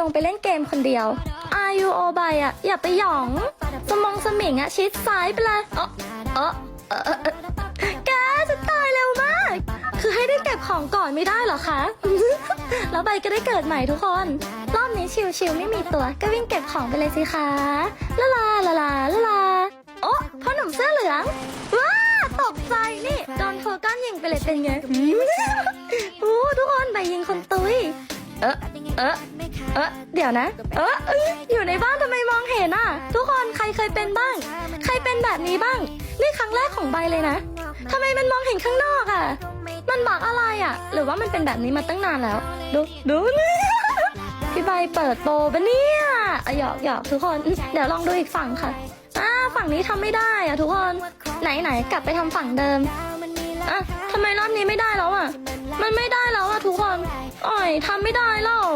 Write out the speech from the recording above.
ลงไปเล่นเกมคนเดียว อายุโอใบอะอย่าไปหยอง สมองสมิงอะชิดซ้ายไปเลยเออเออเออเออแกจะตายเร็วมาก คือให้ได้เก็บของก่อนไม่ได้เหรอคะ แล้วใบก็ได้เกิดใหม่ทุกคน รอบนี้ชิวๆไม่มีตัวก็วิ่งเก็บของไปเลยสิคะละลาละลาละลาโอ้พ่อหนุ่มเสื้อเหลือง ว้าตกใจนี่โดนโฟกัสยิงไปเลยเป็นไงโอ้ทุกคนใบยิงคนตุยเออเออ เออเดี๋ยวนะ เออเอยอยู่ในบ้านทำไมมองเห็นอะ ทุกคนใครเคยเป็นบ้าง ใครเป็นแบบนี้บ้าง นี่ครั้งแรกของใบเลยนะทำไมมันมองเห็นข้างนอกอะ มันบอกอะไรอะ หรือว่ามันเป็นแบบนี้มาตั้งนานแล้ว ดูดูนี่พี่ใบเปิดโปปะเนี่ยอะหยอกหยอกทุกคน เดี๋ยวลองดูอีกฝั่งค่ะอ่าฝั่งนี้ทำไม่ได้อะทุกคน ไหนไหนกลับไปทำฝั่งเดิมอะทำไมรอบนี้ไม่ได้แล้วอะ มันไม่ได้ ทำไม่ได้แล้ว